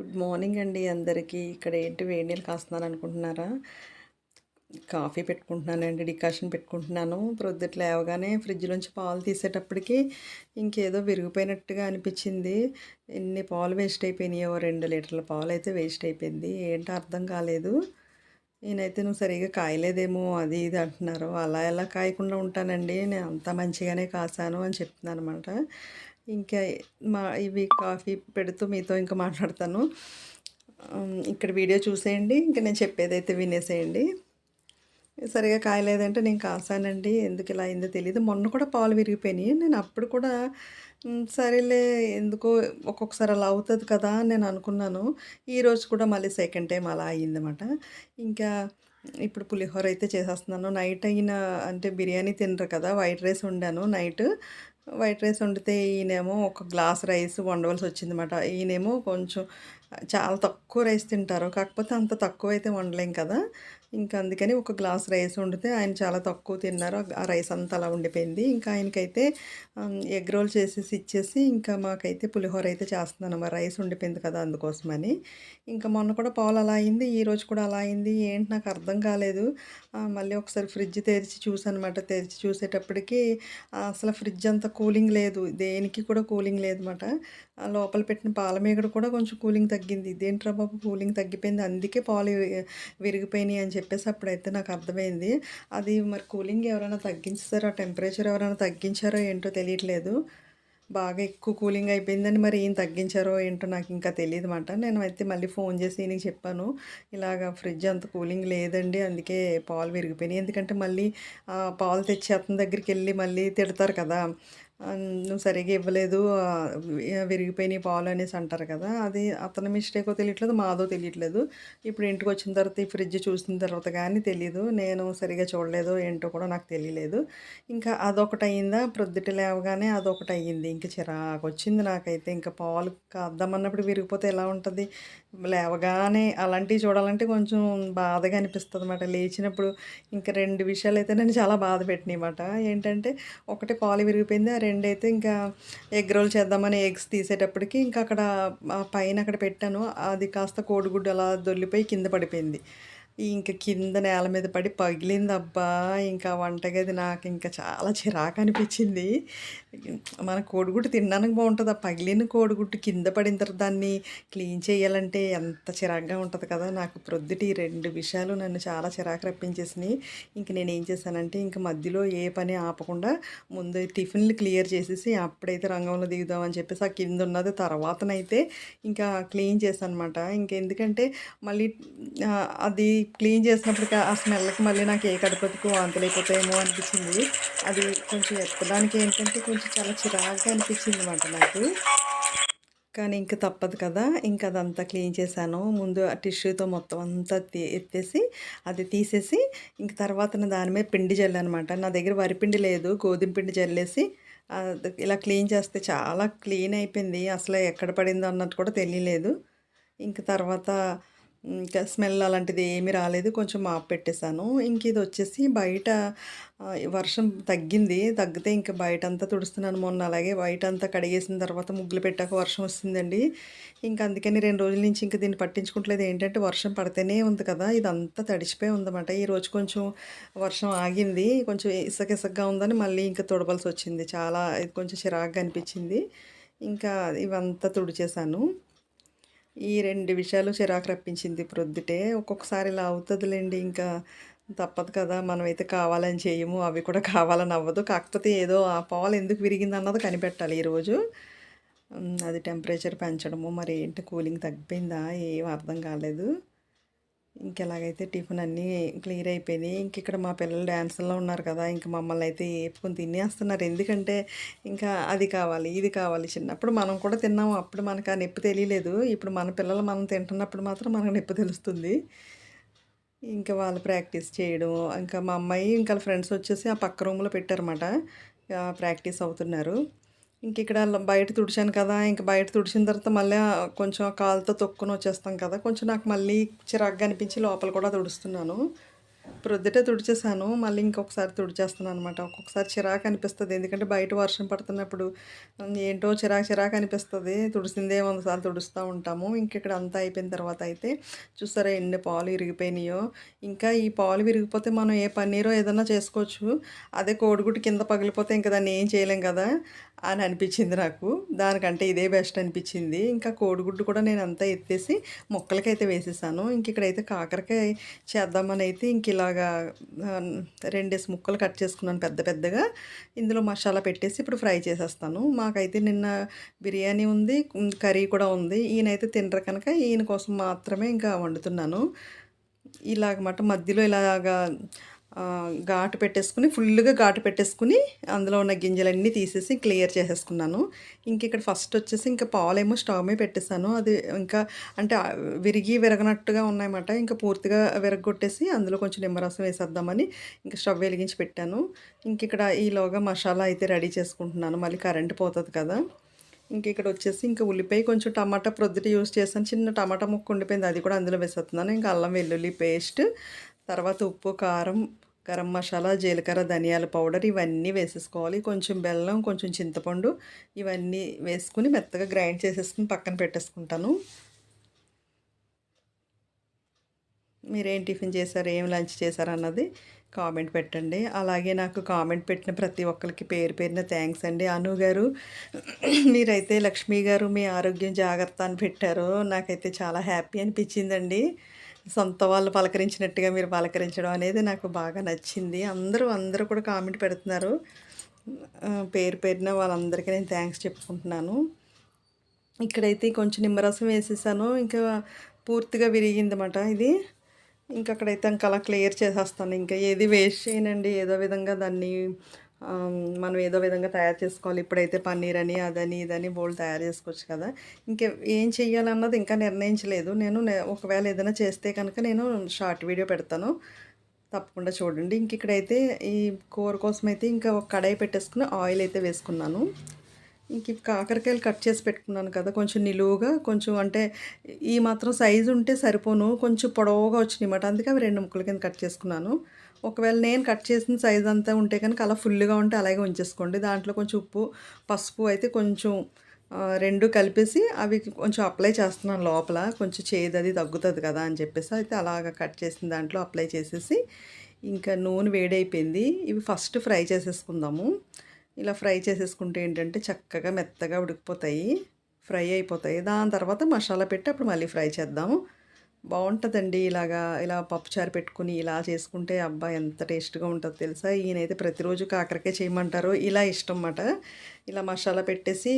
Good morning అండి అందరికీ. ఇక్కడ ఏంటి వేడి నీళ్ళు కాస్తున్నాను అనుకుంటున్నారా? కాఫీ పెట్టుకుంటున్నానండి డికాషన్ పెట్టుకుంటున్నాను. ప్రొద్దుట లేవగానే ఫ్రిడ్జ్ నుంచి పాలు తీసేటప్పటికి ఇంకేదో విరిగిపోయినట్టుగా అనిపించింది. ఎన్ని పాలు వేస్ట్ అయిపోయినాయో రెండు లీటర్ల పాలు అయితే వేస్ట్ అయిపోయింది. ఏంటో అర్థం కాలేదు. నేనైతే నువ్వు సరిగా కాయలేదేమో అది ఇది అంటున్నారు. అలా ఎలా కాయకుండా ఉంటానండి? నేను అంత మంచిగానే కాసాను అని చెప్తున్నాను అనమాట ఇంకా మా ఇవి కాఫీ పెడుతూ మీతో ఇంకా మాట్లాడతాను. ఇక్కడ వీడియో చూసేయండి. ఇంకా నేను చెప్పేదైతే వినేసేయండి. సరిగా కాయలేదంటే నేను కాసానండి. ఎందుకు ఇలా అయిందో తెలియదు మొన్న కూడా పాలు విరిగిపోయినాయి. నేను అప్పుడు కూడా సరేలే ఎందుకో ఒక్కొక్కసారి అలా అవుతుంది కదా అని నేను అనుకున్నాను. ఈరోజు కూడా మళ్ళీ సెకండ్ టైం అలా అయ్యిందన్నమాట. ఇంకా ఇప్పుడు పులిహోర అయితే చేసేస్తున్నాను. నైట్ అయిన అంటే బిర్యానీ తినరు కదా వైట్ రైస్ వండాను నైట్. వైట్ రైస్ వండితే ఈయనేమో ఒక గ్లాస్ రైస్ వండవలసి వచ్చిందన్నమాట. ఈయనేమో కొంచెం చాలా తక్కువ రైస్ తింటారు. కాకపోతే అంత తక్కువ అయితే వండలేం కదా. ఇంకా అందుకని ఒక గ్లాస్ రైస్ వండితే ఆయన చాలా తక్కువ తిన్నారు. ఆ రైస్ అంతా అలా ఉండిపోయింది. ఇంకా ఆయనకైతే ఎగ్ రోల్ చేసేసి ఇచ్చేసి ఇంకా మాకైతే పులిహోర అయితే చేస్తున్నాను మా రైస్ ఉండిపోయింది కదా అందుకోసమని. ఇంకా మొన్న కూడా పాలు అలా అయింది. ఈ రోజు కూడా అలా అయింది. ఏంటి నాకు అర్థం కాలేదు. మళ్ళీ ఒకసారి ఫ్రిడ్జ్ తెరిచి చూసానమాట అనమాట తెరిచి చూసేటప్పటికి అసలు ఫ్రిడ్జ్ అంత కూలింగ్ లేదు. దేనికి కూడా కూలింగ్ లేదన్నమాట. లోపల పెట్టిన పాల మీగడ కూడా కొంచెం కూలింగ్ తగ్గింది. ఇదేంట్రా బాబు? కూలింగ్ తగ్గిపోయింది. అందుకే పాలు విరిగిపోయినాయి అని చెప్పేసి అప్పుడైతే నాకు అర్థమైంది. అది మరి కూలింగ్ ఎవరైనా తగ్గించారో టెంపరేచర్ ఎవరైనా తగ్గించారో ఏంటో తెలియట్లేదు. బాగా ఎక్కువ కూలింగ్ అయిపోయిందని మరి ఏం తగ్గించారో ఏంటో నాకు ఇంకా తెలియదు అనమాట నేను అయితే మళ్ళీ ఫోన్ చేసి ఈయనకి చెప్పాను. ఇలాగ ఫ్రిడ్జ్ అంత కూలింగ్ లేదండి అందుకే పాలు విరిగిపోయినాయి. ఎందుకంటే మళ్ళీ పాలు తెచ్చి అతని దగ్గరికి వెళ్ళి మళ్ళీ తిడతారు కదా. నువ్వు సరిగా ఇవ్వలేదు విరిగిపోయినాయి పాలు అనేసి అంటారు కదా అది అతని మిస్టేకో తెలియట్లేదు మాదో తెలియట్లేదు. ఇప్పుడు ఇంటికి వచ్చిన తర్వాత ఈ ఫ్రిడ్జ్ చూసిన తర్వాత కానీ తెలియదు నేను సరిగా చూడలేదు ఏంటో కూడా నాకు తెలియలేదు. ఇంకా అదొకటి అయిందా ప్రొద్దుట లేవగానే అదొకటి అయ్యింది ఇంకా చిరాకు వచ్చింది నాకైతే. ఇంకా పాలు కాద్దామన్నప్పుడు విరిగిపోతే ఎలా ఉంటుంది? లేవగానే అలాంటివి చూడాలంటే కొంచెం బాధగా అనిపిస్తుంది అనమాట లేచినప్పుడు ఇంకా రెండు విషయాలు అయితే నేను చాలా బాధ పెట్టినాయి ఏంటంటే ఒకటి పాలు విరిగిపోయింది ఆ రెండైతే ఇంకా ఎగ్ రోల్ చేద్దామని ఎగ్స్ తీసేటప్పటికి ఇంకా అక్కడ పైన అక్కడ పెట్టాను. అది కాస్త కోడిగుడ్డు అలా దొల్లిపోయి కింద పడిపోయింది. ఇంకా కింద నేల మీద పడి పగిలింది అబ్బా ఇంకా వంటగది నాకు ఇంకా చాలా చిరాకు అనిపించింది. మన కోడిగుడ్డు తినడానికి బాగుంటుంది. ఆ పగిలిన కోడిగుడ్డు కింద పడిన తర్వాత దాన్ని క్లీన్ చేయాలంటే ఎంత చిరాకుగా ఉంటుంది కదా. నాకు ప్రొద్దుటి ఈ రెండు విషయాలు నన్ను చాలా చిరాకు రప్పించేసినాయి. ఇంక నేను ఏం చేశానంటే ఇంక మధ్యలో ఏ పని ఆపకుండా ముందు టిఫిన్లు క్లియర్ చేసేసి అప్పుడైతే రంగంలో దిగుదామని చెప్పేసి ఆ కింద ఉన్నది తర్వాతనైతే ఇంకా క్లీన్ చేశాను అనమాట ఇంకెందుకంటే మళ్ళీ అది క్లీన్ చేసినప్పటికీ ఆ స్మెల్కి మళ్ళీ నాకు ఏ కడుపుకు వాంతులు అయిపోతాయేమో అనిపించింది. అది కొంచెం ఎత్తడానికి ఏంటంటే కొంచెం చాలా చిరాగ్గా అనిపించింది అనమాట నాకు. కానీ ఇంక తప్పదు కదా ఇంకా అదంతా క్లీన్ చేశాను. ముందు ఆ టిష్యూతో మొత్తం అంతా తీ ఎత్తేసి అది తీసేసి ఇంక తర్వాత దాని మీద పిండి జల్లనమాట నా దగ్గర వరిపిండి లేదు గోధుమ పిండి జల్లేసి ఇలా క్లీన్ చేస్తే చాలా క్లీన్ అయిపోయింది. అసలు ఎక్కడ పడిందో అన్నట్టు కూడా తెలియలేదు. ఇంక తర్వాత ఇంకా స్మెల్ అలాంటిది ఏమీ రాలేదు. కొంచెం మాప్ పెట్టేశాను. ఇంక ఇది వచ్చేసి బయట వర్షం తగ్గింది. తగ్గితే ఇంకా బయట అంతా తుడుస్తున్నాను. మొన్న అలాగే బయట అంతా కడిగేసిన తర్వాత ముగ్గులు పెట్టాక వర్షం వస్తుందండి. ఇంకా అందుకని రెండు రోజుల నుంచి ఇంకా దీన్ని పట్టించుకుంటలేదు. ఏంటంటే వర్షం పడితేనే ఉంది కదా ఇదంతా తడిచిపోయి ఉందన్నమాట. ఈరోజు కొంచెం వర్షం ఆగింది. కొంచెం ఇసుక ఇసుకగా ఉందని మళ్ళీ ఇంకా తుడవలసి వచ్చింది. చాలా ఇది కొంచెం చిరాగ్గా అనిపించింది. ఇంకా ఇవంతా తుడిచేశాను. ఈ రెండు విషయాలు చిరాకు రప్పించింది ప్రొద్దుటే. ఒక్కొక్కసారి ఇలా అవుతుందిలేండి ఇంకా తప్పదు కదా మనమైతే కావాలని చేయము అవి కూడా కావాలని అవ్వదు. కాకపోతే ఏదో ఆ పాలు ఎందుకు విరిగింది అన్నది కనిపెట్టాలి ఈరోజు. అది టెంపరేచర్ పెంచడము మరి ఏంటి కూలింగ్ తగ్గిపోయిందా ఏం అర్థం కాలేదు. ఇంకెలాగైతే టిఫిన్ అన్నీ క్లియర్ అయిపోయినాయి. ఇంక ఇక్కడ మా పిల్లలు డ్యాన్సుల్లో ఉన్నారు కదా ఇంక మమ్మల్ని అయితే ఏపుకొని తినేస్తున్నారు. ఎందుకంటే ఇంకా అది కావాలి ఇది కావాలి. చిన్నప్పుడు మనం కూడా తిన్నాము అప్పుడు మనకు ఆ నొప్పి తెలియలేదు. ఇప్పుడు మన పిల్లలు మనం తింటున్నప్పుడు మాత్రం మనకు నొప్పి తెలుస్తుంది. ఇంకా వాళ్ళు ప్రాక్టీస్ చేయడం ఇంకా మా అమ్మాయి ఇంకా వాళ్ళ ఫ్రెండ్స్ వచ్చేసి ఆ పక్క రూమ్లో పెట్టారన్నమాట. ప్రాక్టీస్ అవుతున్నారు. ఇంక ఇక్కడ బయట తుడిచాను కదా ఇంక బయట తుడిచిన తర్వాత మళ్ళీ కొంచెం కాలుతో తొక్కుని వచ్చేస్తాం కదా కొంచెం నాకు మళ్ళీ చిరాగ్గా అనిపించి లోపల కూడా తుడుస్తున్నాను. ప్రొద్దుటే తుడిచేసాను మళ్ళీ ఇంకొకసారి తుడిచేస్తున్నాను అనమాట ఒక్కొక్కసారి చిరాకు అనిపిస్తుంది ఎందుకంటే బయట వర్షం పడుతున్నప్పుడు ఏంటో చిరాకు చిరాకు అనిపిస్తుంది. తుడిసిందే వందసార్లు తుడుస్తూ ఉంటాము. ఇంక ఇక్కడ అంతా అయిపోయిన తర్వాత అయితే చూసారా ఎన్ని పాలు విరిగిపోయినాయో ఇంకా ఈ పాలు విరిగిపోతే మనం ఏ పన్నీరో ఏదన్నా చేసుకోవచ్చు. అదే కోడిగుడ్డు కింద పగిలిపోతే ఇంకా దాన్ని ఏం చేయలేం కదా అని అనిపించింది నాకు. దానికంటే ఇదే బెస్ట్ అనిపించింది. ఇంకా కోడిగుడ్డు కూడా నేను అంతా ఎత్తేసి మొక్కలకైతే వేసేసాను. ఇంక ఇక్కడైతే కాకరకాయ చేద్దామని అయితే ఇంక ఇలా ఇలాగా రెండేసి ముక్కలు కట్ చేసుకున్నాను పెద్ద పెద్దగా. ఇందులో మసాలా పెట్టేసి ఇప్పుడు ఫ్రై చేసేస్తాను. మాకైతే నిన్న బిర్యానీ ఉంది కర్రీ కూడా ఉంది. ఈయనైతే తినరు కనుక ఈయన కోసం మాత్రమే ఇంకా వండుతున్నాను. ఇలాగ మాట మధ్యలో ఇలాగా ఘాటు పెట్టేసుకుని ఫుల్గా ఘాటు పెట్టేసుకుని అందులో ఉన్న గింజలన్నీ తీసేసి క్లియర్ చేసేసుకున్నాను. ఇంక ఇక్కడ ఫస్ట్ వచ్చేసి ఇంకా పాలేమో స్టవ్ మీద పెట్టేశాను. అది ఇంకా అంటే విరిగి విరగనట్టుగా ఉన్నాయన్నమాట. ఇంకా పూర్తిగా విరగొట్టేసి అందులో కొంచెం నిమ్మరసం వేసేద్దామని ఇంకా స్టవ్ వెలిగించి పెట్టాను. ఇంక ఇక్కడ ఈలోగా మసాలా అయితే రెడీ చేసుకుంటున్నాను. మళ్ళీ కరెంట్ పోతుంది కదా. ఇంక ఇక్కడ వచ్చేసి ఇంకా ఉల్లిపాయ కొంచెం టమాటా ప్రొద్దుట యూస్ చేశాను. చిన్న టమాటా ముక్క ఉండిపోయింది. అది కూడా అందులో వేసేస్తున్నాను. ఇంకా అల్లం వెల్లుల్లి పేస్ట్ తర్వాత ఉప్పు కారం గరం మసాలా జీలకర్ర ధనియాల పౌడర్ ఇవన్నీ వేసేసుకోవాలి. కొంచెం బెల్లం కొంచెం చింతపండు ఇవన్నీ వేసుకుని మెత్తగా గ్రైండ్ చేసేసుకుని పక్కన పెట్టేసుకుంటాను. మీరేం టిఫిన్ చేశారు? ఏం లంచ్ చేశారు అన్నది కామెంట్ పెట్టండి. అలాగే నాకు కామెంట్ పెట్టిన ప్రతి ఒక్కరికి పేరు పేరున థ్యాంక్స్ అండి. అను గారు మీరైతే లక్ష్మి గారు మీ ఆరోగ్యం జాగ్రత్త అని పెట్టారు నాకైతే చాలా హ్యాపీ అనిపించిందండి. సొంత వాళ్ళు పలకరించినట్టుగా మీరు పలకరించడం అనేది నాకు బాగా నచ్చింది. అందరూ అందరూ కూడా కామెంట్ పెడుతున్నారు. పేరు పేరున వాళ్ళందరికీ నేను థ్యాంక్స్ చెప్పుకుంటున్నాను. ఇక్కడైతే కొంచెం నిమ్మరసం వేసేసాను. ఇంకా పూర్తిగా విరిగిందన్నమాట ఇది. ఇంకా అక్కడైతే ఇంకా అలా క్లియర్ చేసేస్తాను. ఇంకా ఏది వేస్ట్ చేయనండి. ఏదో విధంగా దాన్ని మనం ఏదో విధంగా తయారు చేసుకోవాలి. ఇప్పుడైతే పన్నీర్ అని అదని ఇదని బోల్ తయారు చేసుకోవచ్చు కదా. ఇంకా ఏం చెయ్యాలన్నది ఇంకా నిర్ణయించలేదు. నేను ఒకవేళ ఏదైనా చేస్తే కనుక నేను షార్ట్ వీడియో పెడతాను. తప్పకుండా చూడండి. ఇంక ఇక్కడైతే ఈ కూర కోసం అయితే ఇంకా ఒక కడాయి పెట్టేసుకుని ఆయిల్ అయితే వేసుకున్నాను. ఇంక కాకరకాయలు కట్ చేసి పెట్టుకున్నాను కదా. కొంచెం నిలువుగా కొంచెం అంటే ఈ మాత్రం సైజు ఉంటే సరిపోను. కొంచెం పొడవుగా వచ్చినాయి అన్నమాట. అందుకే అవి రెండు ముక్కల కింద కట్ చేసుకున్నాను. ఒకవేళ నేను కట్ చేసిన సైజ్ అంతా ఉంటే కనుక అలా ఫుల్గా ఉంటే అలాగే ఉంచేసుకోండి. దాంట్లో కొంచెం ఉప్పు పసుపు అయితే కొంచెం రెండు కలిపేసి అవి కొంచెం అప్లై చేస్తున్నాను లోపల. కొంచెం చేదు అది తగ్గుతుంది కదా అని చెప్పేసి అయితే అలాగ కట్ చేసిన దాంట్లో అప్లై చేసేసి ఇంకా నూనె వేడైపోయింది. ఇవి ఫస్ట్ ఫ్రై చేసేసుకుందాము. ఇలా ఫ్రై చేసేసుకుంటే ఏంటంటే చక్కగా మెత్తగా ఉడికిపోతాయి ఫ్రై అయిపోతాయి. దాని తర్వాత మసాలా పెట్టి అప్పుడు మళ్ళీ ఫ్రై చేద్దాము. బాగుంటుందండి ఇలాగా ఇలా పప్పుచారు పెట్టుకుని ఇలా చేసుకుంటే అబ్బా ఎంత టేస్ట్గా ఉంటుందో తెలుసా? ఈయనైతే ప్రతిరోజు కాకరకాయ చేయమంటారు. ఇలా ఇష్టం అన్నమాట ఇలా మసాలా పెట్టేసి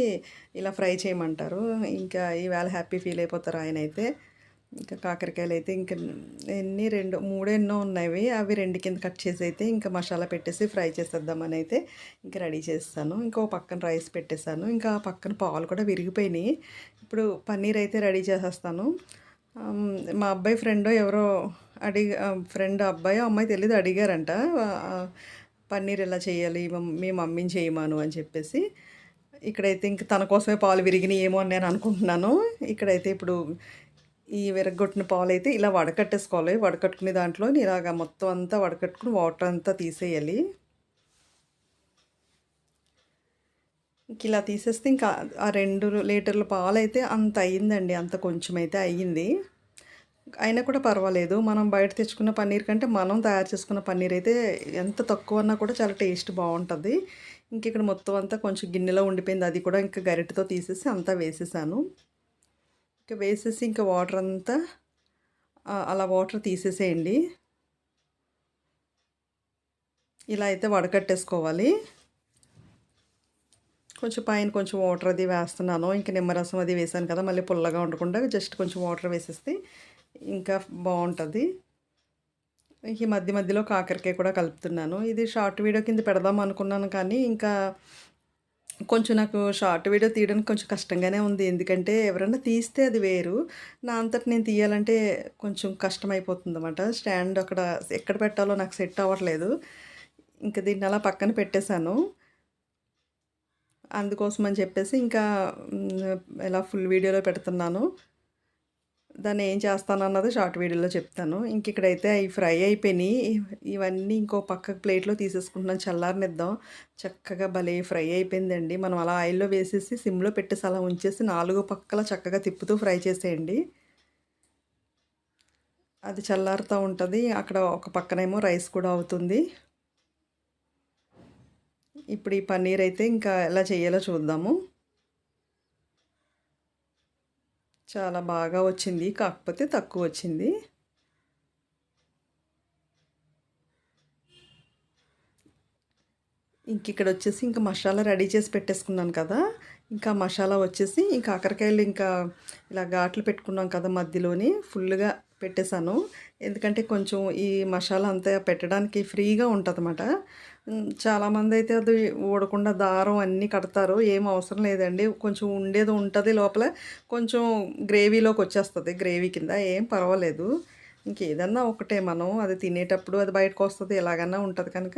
ఇలా ఫ్రై చేయమంటారు. ఇంకా ఈవేళ హ్యాపీ ఫీల్ అయిపోతారు ఆయన అయితే ఇంకా కాకరకాయలు అయితే ఇంకా ఎన్ని రెండు మూడెన్నో ఉన్నాయి అవి రెండు కింద కట్ చేసి అయితే ఇంకా మసాలా పెట్టేసి ఫ్రై చేసేద్దామని అయితే ఇంకా రెడీ చేస్తాను. ఇంకో పక్కన రైస్ పెట్టేశాను. ఇంకా పక్కన పాలు కూడా విరిగిపోయినాయి. ఇప్పుడు పన్నీర్ అయితే రెడీ చేసేస్తాను. మా అబ్బాయి ఫ్రెండ్ ఎవరో అడిగ ఫ్రెండ్ అబ్బాయి అమ్మాయి తెలియదు అడిగారంట. పన్నీర్ ఎలా చేయాలి మీ మమ్మీని చేయమాను అని చెప్పేసి. ఇక్కడైతే ఇంక తన కోసమే పాలు విరిగినాయి ఏమో అని నేను అనుకుంటున్నాను. ఇక్కడైతే ఇప్పుడు ఈ విరగొట్టిన పాలు అయితే ఇలా వడకట్టేసుకోవాలి. వడకట్టుకునే దాంట్లో ఇలాగ మొత్తం అంతా వడకట్టుకుని వాటర్ అంతా తీసేయాలి ఇంక ఇలా తీసేస్తే ఇంకా ఆ రెండు లీటర్ల పాలు అయితే అంత అయ్యిందండి అంత కొంచెం అయితే అయ్యింది. అయినా కూడా పర్వాలేదు. మనం బయట తెచ్చుకున్న పన్నీర్ కంటే మనం తయారు చేసుకున్న పన్నీర్ అయితే ఎంత తక్కువ అన్నా కూడా చాలా టేస్ట్ బాగుంటుంది. ఇంక ఇక్కడ మొత్తం అంతా కొంచెం గిన్నెలో ఉండిపోయింది. అది కూడా ఇంకా గరిటతో తీసేసి అంతా వేసేసాను. ఇంకా వేసేసి ఇంకా వాటర్ అంతా అలా వాటర్ తీసేసేయండి. ఇలా అయితే వడకట్టేసుకోవాలి. కొంచెం పైన కొంచెం వాటర్ అది వేస్తున్నాను. ఇంకా నిమ్మరసం అది వేసాను కదా మళ్ళీ పుల్లగా ఉండకుండా జస్ట్ కొంచెం వాటర్ వేసేస్తే ఇంకా బాగుంటుంది. ఈ మధ్య మధ్యలో కాకరకాయ కూడా కలుపుతున్నాను. ఇది షార్ట్ వీడియో కింద పెడదాం అనుకున్నాను కానీ ఇంకా కొంచెం నాకు షార్ట్ వీడియో తీయడానికి కొంచెం కష్టంగానే ఉంది. ఎందుకంటే ఎవరైనా తీస్తే అది వేరు. నా అంతటి నేను తీయాలంటే కొంచెం కష్టమైపోతుంది అన్నమాట స్టాండ్ అక్కడ ఎక్కడ పెట్టాలో నాకు సెట్ అవ్వట్లేదు. ఇంకా దీన్ని అలా పక్కన పెట్టేశాను. అందుకోసం అని చెప్పేసి ఇంకా ఇలా ఫుల్ వీడియోలో పెడుతున్నాను. దాన్ని ఏం చేస్తాను అన్నది షార్ట్ వీడియోలో చెప్తాను. ఇంక ఇక్కడైతే అవి ఫ్రై అయిపోయినాయి. ఇవన్నీ ఇంకో పక్క ప్లేట్లో తీసేసుకుంటున్నాను. చల్లారనిద్దాం. చక్కగా భలే ఫ్రై అయిపోయిందండి. మనం అలా ఆయిల్లో వేసేసి సిమ్లో పెట్టేసి అలా ఉంచేసి నాలుగు పక్కల చక్కగా తిప్పుతూ ఫ్రై చేసేయండి. అది చల్లారుతూ ఉంటుంది. అక్కడ ఒక పక్కనేమో రైస్ కూడా అవుతుంది. ఇప్పుడు ఈ పన్నీర్ అయితే ఇంకా ఎలా చేయాలో చూద్దాము. చాలా బాగా వచ్చింది కాకపోతే తక్కువ వచ్చింది. ఇంక ఇక్కడ వచ్చేసి ఇంకా మసాలా రెడీ చేసి పెట్టేసుకున్నాను కదా. ఇంకా మసాలా వచ్చేసి ఇంకా కాకరకాయలు ఇంకా ఇలా ఘాట్లు పెట్టుకున్నాం కదా మధ్యలోని ఫుల్గా పెట్టేశాను. ఎందుకంటే కొంచెం ఈ మసాలా అంతా పెట్టడానికి ఫ్రీగా ఉంటుంది అన్నమాట చాలామంది అయితే అది ఊడకుండా దారం అన్నీ కడతారు. ఏం అవసరం లేదండి. కొంచెం ఉండేది ఉంటుంది లోపల. కొంచెం గ్రేవీలోకి వచ్చేస్తుంది గ్రేవీ కింద. ఏం పర్వాలేదు. ఇంకేదన్నా ఒకటే మనం. అది తినేటప్పుడు అది బయటకు వస్తుంది ఎలాగన్నా ఉంటుంది కనుక.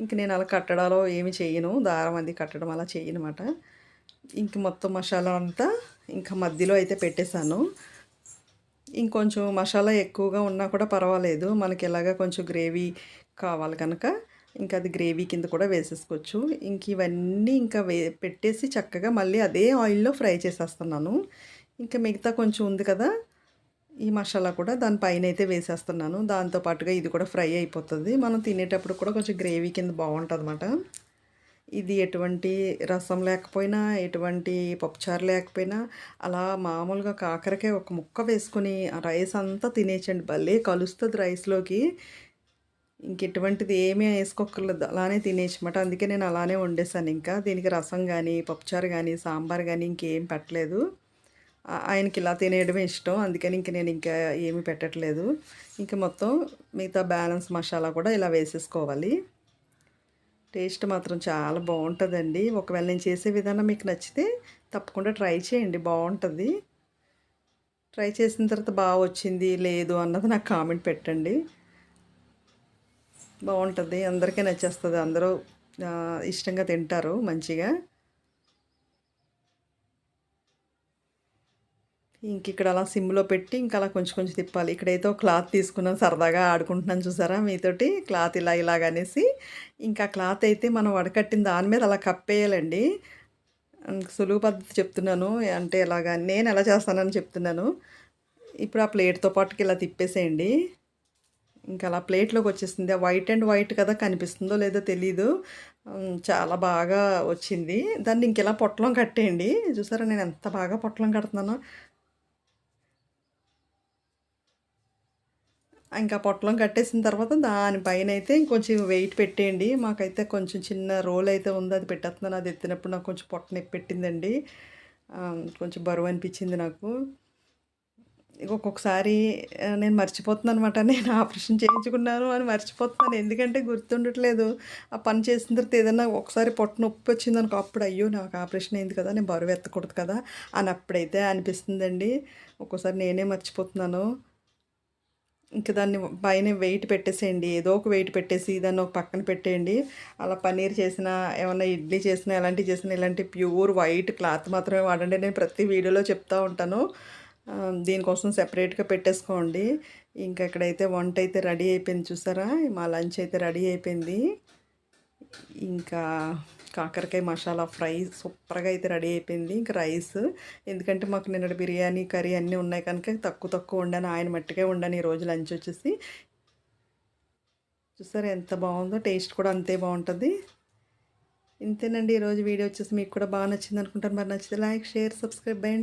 ఇంక నేను అలా కట్టడాలో ఏమి చేయను. దారం అది కట్టడం అలా చేయనమాట. ఇంక మొత్తం మసాలా అంతా ఇంకా మధ్యలో అయితే పెట్టేశాను. ఇంకొంచెం మసాలా ఎక్కువగా ఉన్నా కూడా పర్వాలేదు. మనకి ఇలాగ కొంచెం గ్రేవీ కావాలి కనుక. ఇంకా అది గ్రేవీ కింద కూడా వేసేసుకోవచ్చు. ఇంక ఇవన్నీ ఇంకా వే పెట్టేసి చక్కగా మళ్ళీ అదే ఆయిల్లో ఫ్రై చేసేస్తున్నాను. ఇంకా మిగతా కొంచెం ఉంది కదా ఈ మసాలా కూడా దానిపైన అయితే వేసేస్తున్నాను. దాంతోపాటుగా ఇది కూడా ఫ్రై అయిపోతుంది. మనం తినేటప్పుడు కూడా కొంచెం గ్రేవీ కింద బాగుంటుంది అనమాట ఇది ఎటువంటి రసం లేకపోయినా ఎటువంటి పప్పుచారు లేకపోయినా అలా మామూలుగా కాకరకాయ ఒక ముక్క వేసుకుని ఆ రైస్ అంతా తినేయచ్చండి భలే కలుస్తుంది రైస్లోకి. ఇంకెటువంటిది ఏమీ వేసుకోకర్లేదు అలానే తినేసమాట అందుకే నేను అలానే వండేసాను ఇంకా దీనికి రసం కానీ పప్పుచారు కానీ సాంబార్ కానీ ఇంకేం పెట్టలేదు. ఆయనకి ఇలా తినేయడమే ఇష్టం. అందుకని ఇంక నేను ఇంకా ఏమీ పెట్టట్లేదు. ఇంకా మొత్తం మిగతా బ్యాలెన్స్ మసాలా కూడా ఇలా వేసేసుకోవాలి. టేస్ట్ మాత్రం చాలా బాగుంటుందండి. ఒకవేళ నేను చేసే విధానం మీకు నచ్చితే తప్పకుండా ట్రై చేయండి. బాగుంటుంది. ట్రై చేసిన తర్వాత బాగా వచ్చింది లేదు అన్నది నాకు కామెంట్ పెట్టండి. బాగుంటుంది. అందరికీ నచ్చేస్తుంది. అందరూ ఇష్టంగా తింటారు మంచిగా. ఇంక ఇక్కడ అలా సిమ్లో పెట్టి ఇంకా అలా కొంచెం కొంచెం తిప్పాలి. ఇక్కడైతే క్లాత్ తీసుకున్నాం సరదాగా ఆడుకుంటున్నాను చూసారా మీతోటి? క్లాత్ ఇలా ఇలాగ అనేసి. ఇంకా క్లాత్ అయితే మనం వడకట్టిన దాని మీద అలా కప్పేయాలండి. సులువు పద్ధతి చెప్తున్నాను. అంటే ఇలాగా నేను ఎలా చేస్తానని చెప్తున్నాను. ఇప్పుడు ఆ ప్లేట్తో పాటుకి ఇలా తిప్పేసేయండి. ఇంకా అలా ప్లేట్లోకి వచ్చేసింది. వైట్ అండ్ వైట్ కదా కనిపిస్తుందో లేదో తెలీదు. చాలా బాగా వచ్చింది. దాన్ని ఇంకెలా పొట్లం కట్టేయండి? చూసారా నేను ఎంత బాగా పొట్లం కడుతున్నానో. ఇంకా పొట్లం కట్టేసిన తర్వాత దానిపైన అయితే ఇంకొంచెం వెయిట్ పెట్టేయండి. మాకైతే కొంచెం చిన్న రోల్ అయితే ఉంది. అది పెట్టేస్తున్నాను. అది ఎత్తినప్పుడు నాకు కొంచెం పొట్ట నొప్పి పెట్టిందండి. కొంచెం బరువు అనిపించింది నాకు. ఒక్కొక్కసారి నేను మర్చిపోతున్నాను అనమాట నేను ఆపరేషన్ చేయించుకున్నాను అని మర్చిపోతున్నాను. ఎందుకంటే గుర్తుండట్లేదు. ఆ పని చేసిన తర్వాత ఏదన్నా ఒకసారి పొట్ట నొప్పి వచ్చింది అనుకో అప్పుడు అయ్యో నాకు ఆపరేషన్ అయింది కదా నేను బరువు ఎత్తకూడదు కదా అని అప్పుడైతే అనిపిస్తుందండి. ఒక్కోసారి నేనే మర్చిపోతున్నాను. ఇంకా దాన్ని పైన వెయిట్ పెట్టేసేయండి. ఏదో ఒక వెయిట్ పెట్టేసి దాన్ని ఒక పక్కన పెట్టేయండి. అలా పన్నీర్ చేసిన ఏమైనా ఇడ్లీ చేసినా ఎలాంటివి చేసినా ఇలాంటి ప్యూర్ వైట్ క్లాత్ మాత్రమే వాడండి. నేను ప్రతి వీడియోలో చెప్తూ ఉంటాను. దీనికోసం సెపరేట్గా పెట్టేసుకోండి. ఇంకా ఇక్కడైతే వంట అయితే రెడీ అయిపోయింది చూసారా? మా లంచ్ అయితే రెడీ అయిపోయింది. ఇంకా కాకరకాయ మసాలా ఫ్రై సూపర్గా అయితే రెడీ అయిపోయింది. ఇంకా రైస్ ఎందుకంటే మాకు నిన్న బిర్యానీ కర్రీ అన్నీ ఉన్నాయి కనుక తక్కువ తక్కువ వండాను. ఆయన మట్టికే వండాను ఈరోజు లంచ్ వచ్చేసి. చూసారా ఎంత బాగుందో టేస్ట్ కూడా అంతే బాగుంటుంది. ఇంతేనండి ఈరోజు వీడియో వచ్చేసి మీకు కూడా బాగా నచ్చింది అనుకుంటాను. మరి నచ్చితే లైక్ షేర్ సబ్స్క్రైబ్ అయ్యండి